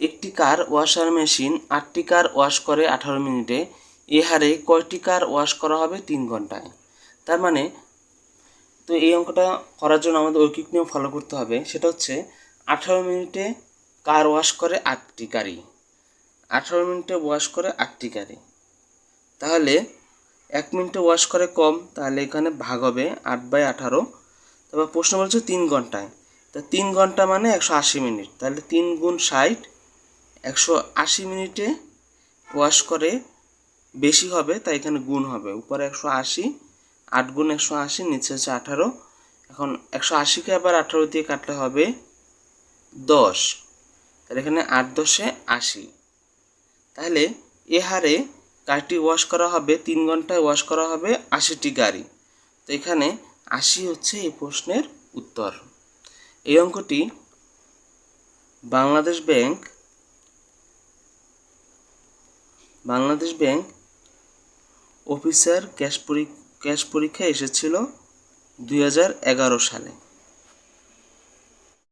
একটি কার washer machine আটটি car wash করে আঠারো মিনিটে। এ হারে কয়টি কার ওয়াশ করা হবে? তিন ঘন্টায়। তার মানে তো এই অঙ্কটা করার জন্য আমাদের ঐকিক নিয়ম ফলো করতে হবে। সেটা হচ্ছে, আঠারো মিনিটে কার ওয়াশ করে আটটি গাড়ি। আঠারো মিনিটে ওয়াশ করে আটটি গাড়ি। তাহলে, এক মিনিটে ওয়াশ করে কম, তাহলে এখানে ভাগ হবে আট বাই আঠারো। তারপর প্রশ্ন বলছে তিন ঘন্টায়। তা তিন ঘণ্টা মানে একশো আশি মিনিট। তাহলে তিন গুণ ষাট একশো আশি মিনিটে ওয়াশ করে বেশি হবে, তাই এখানে গুণ হবে। উপরে একশো আশি, আট গুণ একশো আশি, নিচে হচ্ছে আঠারো। এখন একশো আশিকে আবার আঠারো দিয়ে কাটলে হবে দশ। তাহলে এখানে আট দশে আশি। তাহলে এ হারে গাড়িটি ওয়াশ করা হবে, তিন ঘন্টায় ওয়াশ করা হবে আশিটি গাড়ি। তো এখানে আশি হচ্ছে এই প্রশ্নের উত্তর। এই অঙ্কটি Bangladesh bank Bangladesh bank officer cash cash পরীক্ষা এসেছিল দুই হাজার এগারো সালে।